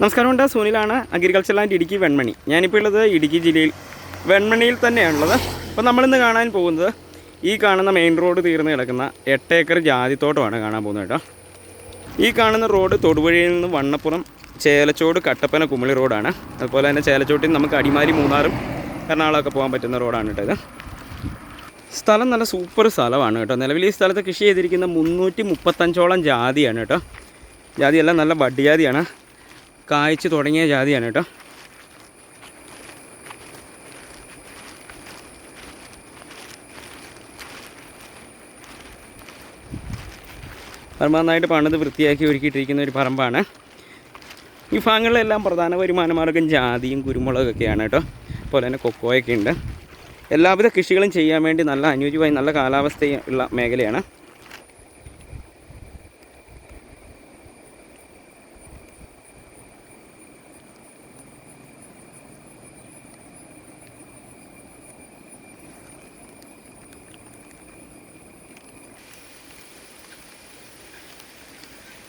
നമസ്കാരമുണ്ട്. സുനിലാണ് agriculture land Idukki Venmani. ഞാനിപ്പോൾ ഉള്ളത് ഇടുക്കി ജില്ലയിൽ വെൺമണിയിൽ തന്നെയാണുള്ളത്. അപ്പോൾ നമ്മളിന്ന് കാണാൻ പോകുന്നത് ഈ കാണുന്ന മെയിൻ റോഡ് തീർന്ന് കിടക്കുന്ന എട്ട് ഏക്കർ ജാതിത്തോട്ടമാണ് കാണാൻ പോകുന്നത് കേട്ടോ. ഈ കാണുന്ന റോഡ് തൊടുപുഴയിൽ നിന്ന് വണ്ണപ്പുറം ചേലച്ചോട് കട്ടപ്പന കുമളി റോഡാണ് അതുപോലെ തന്നെ ചേലച്ചോട്ടിൽ നമുക്ക് അടിമാലി മൂന്നാറും എറണാകുളമൊക്കെ പോകാൻ പറ്റുന്ന റോഡാണ് കേട്ടോ ഇത്. സ്ഥലം നല്ല സൂപ്പർ സ്ഥലമാണ് കേട്ടോ. നിലവിൽ ഈ സ്ഥലത്ത് കൃഷി ചെയ്തിരിക്കുന്ന മുന്നൂറ്റി മുപ്പത്തഞ്ചോളം ജാതിയാണ് കേട്ടോ. ജാതിയെല്ലാം നല്ല വടിജാതിയാണ്. കായ്ച്ചു തുടങ്ങിയ ജാതിയാണ് കേട്ടോ. നന്നായിട്ട് പണിത് വൃത്തിയാക്കി ഒരുക്കിയിട്ടിരിക്കുന്ന ഒരു പറമ്പാണ്. ഈ ഭാഗങ്ങളിലെല്ലാം പ്രധാന വരുമാന മാർഗം ജാതിയും കുരുമുളകൊക്കെയാണ് കേട്ടോ. അതുപോലെ തന്നെ കൊക്കോയൊക്കെ ഉണ്ട്. എല്ലാവിധ കൃഷികളും ചെയ്യാൻ വേണ്ടി നല്ല അനുയോജ്യമായി നല്ല കാലാവസ്ഥയുള്ള മേഖലയാണ്.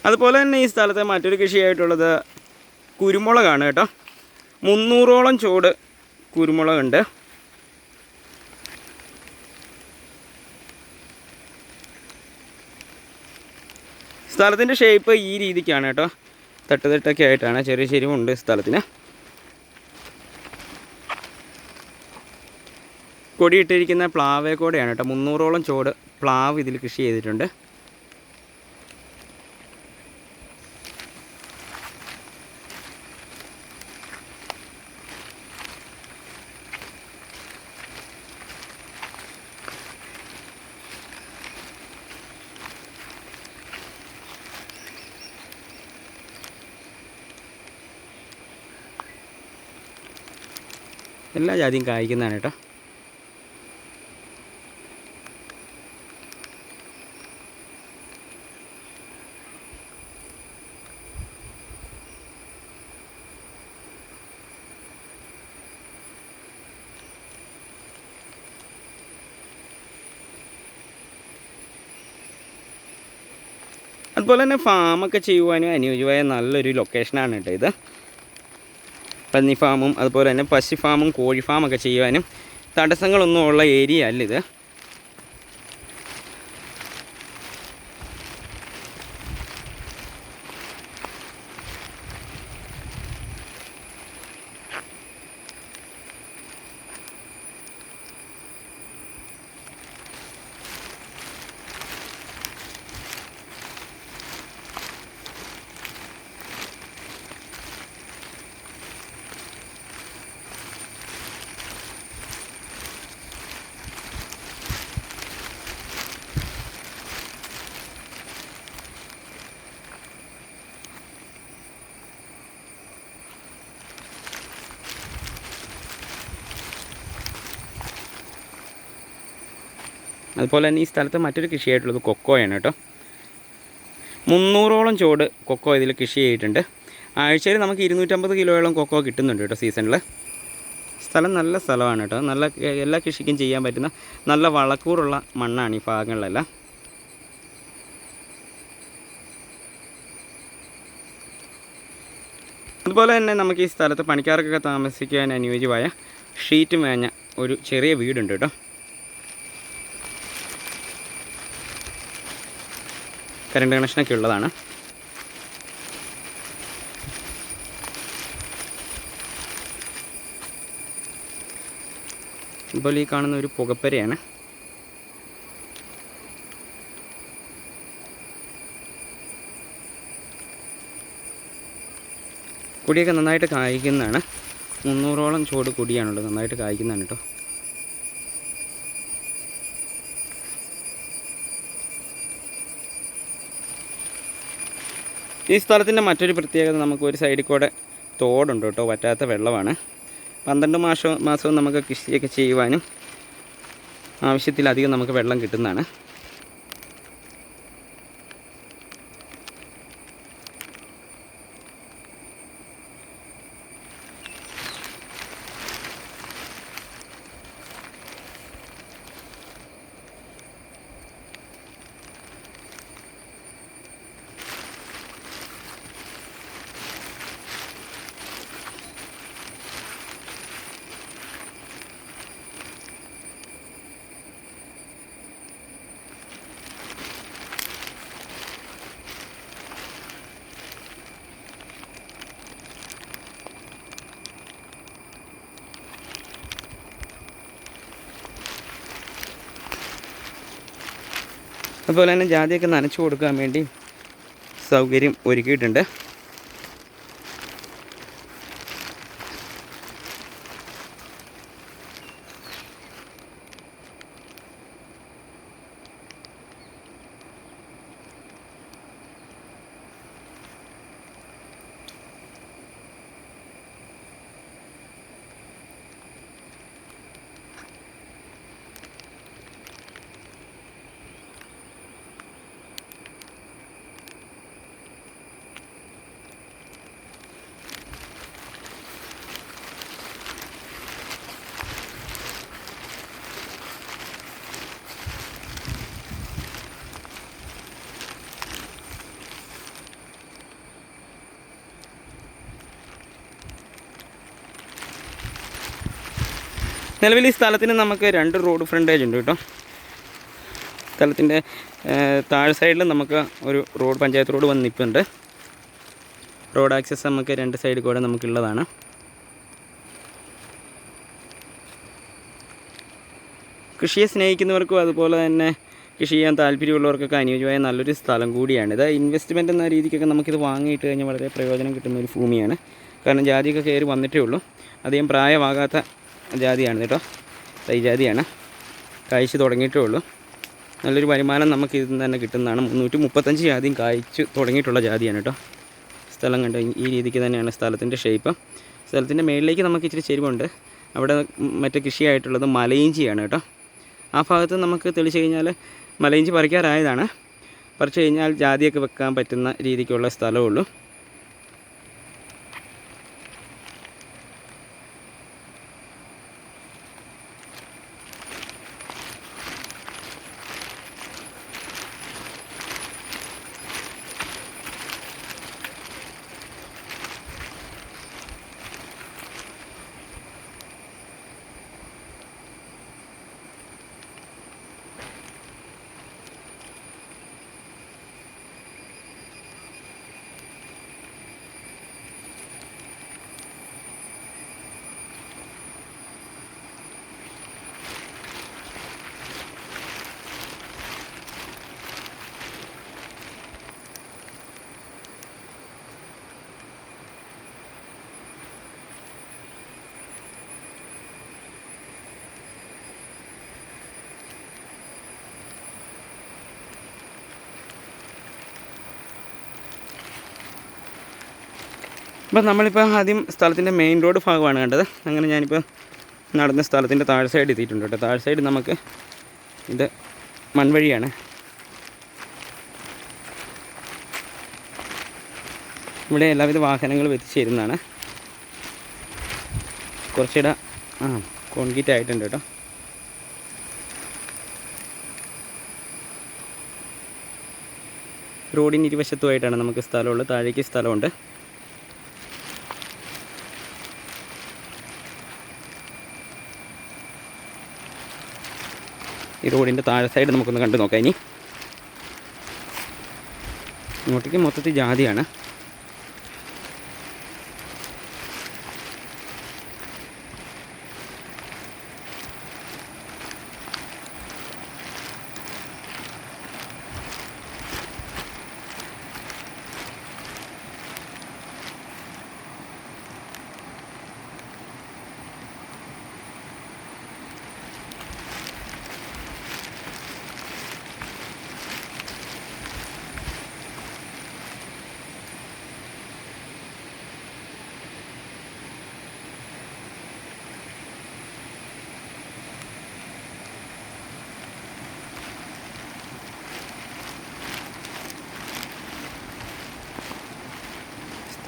അതുപോലെ തന്നെ ഈ സ്ഥലത്തെ മറ്റൊരു കൃഷിയായിട്ടുള്ളത് കുരുമുളകാണ് കേട്ടോ. മുന്നൂറോളം ചൂട് കുരുമുളകുണ്ട്. സ്ഥലത്തിന്റെ ഷേപ്പ് ഈ രീതിക്കാണ് കേട്ടോ. തട്ട് തട്ടൊക്കെ ആയിട്ടാണ് ചെറിയ ചെരിവുണ്ട് സ്ഥലത്തിന്. കൊടിയിട്ടിരിക്കുന്ന പ്ലാവേ കൂടെയാണ് കേട്ടോ. മുന്നൂറോളം ചോട് പ്ലാവ് ഇതിൽ കൃഷി ചെയ്തിട്ടുണ്ട്. എല്ലാ ജാതിയും കായ്ക്കുന്നതാണ് കേട്ടോ. അതുപോലെ തന്നെ ഫാമൊക്കെ ചെയ്യുവാനും അനുയോജ്യമായ നല്ലൊരു ലൊക്കേഷനാണ് കേട്ടോ ഇത്. പന്നി ഫാമും അതുപോലെ തന്നെ പശു ഫാമും കോഴി ഫാമൊക്കെ ചെയ്യുവാനും തടസ്സങ്ങളൊന്നും ഉള്ള ഏരിയ അല്ല അതുപോലെ തന്നെ ഈ സ്ഥലത്ത് മറ്റൊരു കൃഷിയായിട്ടുള്ളത് കൊക്കോയാണ് കേട്ടോ. മുന്നൂറോളം ചോട് കൊക്കോ ഇതിൽ കൃഷി ചെയ്തിട്ടുണ്ട്. ആഴ്ചയിൽ നമുക്ക് ഇരുന്നൂറ്റമ്പത് കിലോയോളം കൊക്കോ കിട്ടുന്നുണ്ട് കേട്ടോ സീസണിൽ. സ്ഥലം നല്ല സ്ഥലമാണ് കേട്ടോ. നല്ല എല്ലാ കൃഷിക്കും ചെയ്യാൻ പറ്റുന്ന നല്ല വളക്കൂറുള്ള മണ്ണാണ് ഈ ഭാഗങ്ങളിലെല്ലാം. അതുപോലെ തന്നെ നമുക്ക് ഈ സ്ഥലത്ത് പണിക്കാർക്കൊക്കെ താമസിക്കാൻ അനുയോജ്യമായ ഷീറ്റ് മേഞ്ഞ ഒരു ചെറിയ വീടുണ്ട് കേട്ടോ. കറണ്ട് കണക്ഷനൊക്കെ ഉള്ളതാണ്. ഇപ്പോൾ ഈ കാണുന്ന ഒരു പുകപ്പരയാണ്. കുടിയൊക്കെ നന്നായിട്ട് കായ്ക്കുന്നതാണ്. മുന്നൂറോളം ചുവട് കൊടിയാണുള്ളത്. നന്നായിട്ട് കായ്ക്കുന്നതാണ് കേട്ടോ. ഈ സ്ഥലത്തിന്റെ മറ്റൊരു പ്രത്യേകത നമുക്ക് ഒരു സൈഡിൽ കൂടെ തോടുണ്ട് കേട്ടോ വറ്റാത്ത വെള്ളമാണ്. പന്ത്രണ്ട് മാസം മാസവും നമുക്ക് കൃഷിയൊക്കെ ചെയ്യുവാനും ആവശ്യത്തിലധികം നമുക്ക് വെള്ളം കിട്ടുന്നതാണ്. അതുപോലെ തന്നെ ജാതിയൊക്കെ നനച്ചു കൊടുക്കാൻ വേണ്ടി സൗകര്യം ഒരുക്കിയിട്ടുണ്ട്. നിലവിൽ ഈ സ്ഥലത്തിന് നമുക്ക് രണ്ട് റോഡ് ഫ്രണ്ടേജ് ഉണ്ട് കേട്ടോ. സ്ഥലത്തിന്റെ താഴെ സൈഡിൽ നമുക്ക് ഒരു റോഡ് പഞ്ചായത്ത് റോഡ് വന്ന് നിൽപ്പുണ്ട്. റോഡ് ആക്സസ് നമുക്ക് രണ്ട് സൈഡിൽ കൂടെ നമുക്കുള്ളതാണ്. കൃഷിയെ സ്നേഹിക്കുന്നവർക്കും അതുപോലെ തന്നെ കൃഷി ചെയ്യാൻ താല്പര്യമുള്ളവർക്കൊക്കെ അനുയോജ്യമായ നല്ലൊരു സ്ഥലം കൂടിയാണ്. ഇത് ഇൻവെസ്റ്റ്മെന്റ് എന്ന രീതിക്കൊക്കെ നമുക്കിത് വാങ്ങിയിട്ട് കഴിഞ്ഞാൽ വളരെ പ്രയോജനം കിട്ടുന്ന ഒരു ഭൂമിയാണ്. കാരണം ജാതിയൊക്കെ കയറി വന്നിട്ടേ ഉള്ളൂ. അധികം പ്രായമാകാത്ത ജാതിയാണ് കേട്ടോ. തൈ ജാതിയാണ്. കായ്ച്ചു തുടങ്ങിയിട്ടേ ഉള്ളൂ. നല്ലൊരു വരുമാനം നമുക്ക് ഇതിൽ നിന്ന് തന്നെ കിട്ടുന്നതാണ്. മുന്നൂറ്റി മുപ്പത്തഞ്ച് ജാതിയും കായ്ച്ച് തുടങ്ങിയിട്ടുള്ള ജാതിയാണ് കേട്ടോ. സ്ഥലം കണ്ടോ? ഈ രീതിക്ക് തന്നെയാണ് സ്ഥലത്തിന്റെ ഷേപ്പ് സ്ഥലത്തിന്റെ മേളിലേക്ക് നമുക്ക് ഇച്ചിരി ചെരുവുണ്ട് അവിടെ മറ്റേ കൃഷിയായിട്ടുള്ളത് മലയിഞ്ചിയാണ് കേട്ടോ. ആ ഭാഗത്ത് നമുക്ക് തെളിച്ച് കഴിഞ്ഞാൽ മലയിഞ്ചി പറിക്കാറായതാണ്. പറിച്ചു കഴിഞ്ഞാൽ ജാതിയൊക്കെ വെക്കാൻ പറ്റുന്ന രീതിക്കുള്ള സ്ഥലമേ ഇപ്പം നമ്മളിപ്പോൾ ആദ്യം സ്ഥലത്തിന്റെ മെയിൻ റോഡ് ഭാഗമാണ് കണ്ടത്. അങ്ങനെ ഞാനിപ്പോൾ നടന്ന സ്ഥലത്തിന്റെ താഴ് സൈഡ് എത്തിയിട്ടുണ്ട് കേട്ടോ. താഴ് സൈഡ് നമുക്ക് ഇത് മൺവഴിയാണ്. ഇവിടെ എല്ലാവിധ വാഹനങ്ങളും എത്തിച്ചേരുന്നതാണ്. കുറച്ചിട ആ കോൺക്രീറ്റ് ആയിട്ടുണ്ട് കേട്ടോ. റോഡിന് ഇരുവശത്തുമായിട്ടാണ് നമുക്ക് സ്ഥലമുള്ളത്. താഴേക്ക് സ്ഥലമുണ്ട്. ഈ റോഡിന്റെ താഴെ സൈഡ് നമുക്കൊന്ന് കണ്ടു നോക്കാം ഇനി. ഇങ്ങോട്ടേക്ക് മൊത്തത്തിൽ ജാതിയാണ്.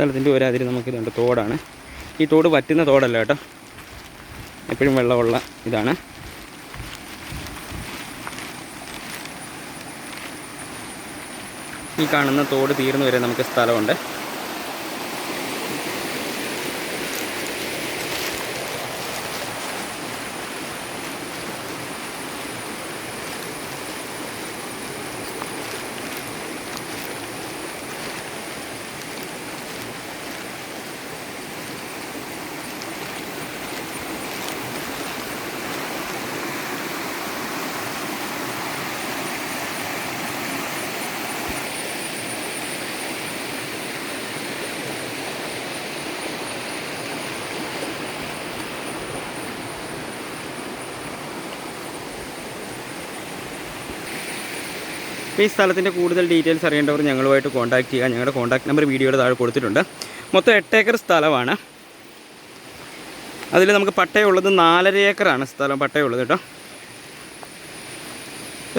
സ്ഥലത്തിന്റെ ഒരാതിരി നമുക്ക് ഇതുണ്ട് തോടാണ്. ഈ തോട് പറ്റുന്ന തോടല്ല കേട്ടോ. എപ്പോഴും വെള്ളമുള്ള ഇതാണ്. ഈ കാണുന്ന തോട് തീർന്നു വരെ നമുക്ക് സ്ഥലമുണ്ട്. ഈ സ്ഥലത്തിന്റെ കൂടുതൽ ഡീറ്റെയിൽസ് അറിയേണ്ടവർ ഞങ്ങളുമായിട്ട് കോൺടാക്ട് ചെയ്യുക. ഞങ്ങളുടെ കോൺടാക്ട് നമ്പർ വീഡിയോയുടെ താഴെ കൊടുത്തിട്ടുണ്ട്. മൊത്തം എട്ട് ഏക്കർ സ്ഥലമാണ്. അതിൽ നമുക്ക് പട്ടയമുള്ളത് നാലര ഏക്കറാണ് സ്ഥലം പട്ടയമുള്ളത് കേട്ടോ.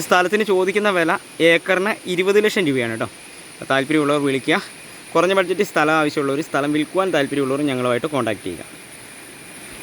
സ്ഥലത്തിന് ചോദിക്കുന്ന വില ഏക്കറിന് ഇരുപത് ലക്ഷം രൂപയാണ് കേട്ടോ. താല്പര്യമുള്ളവർ വിളിക്കുക. കുറഞ്ഞ ബഡ്ജറ്റിൽ സ്ഥലം ആവശ്യമുള്ളവർ സ്ഥലം വിൽക്കുവാൻ താല്പര്യമുള്ളവർ ഞങ്ങളുമായിട്ട് കോൺടാക്ട് ചെയ്യുക.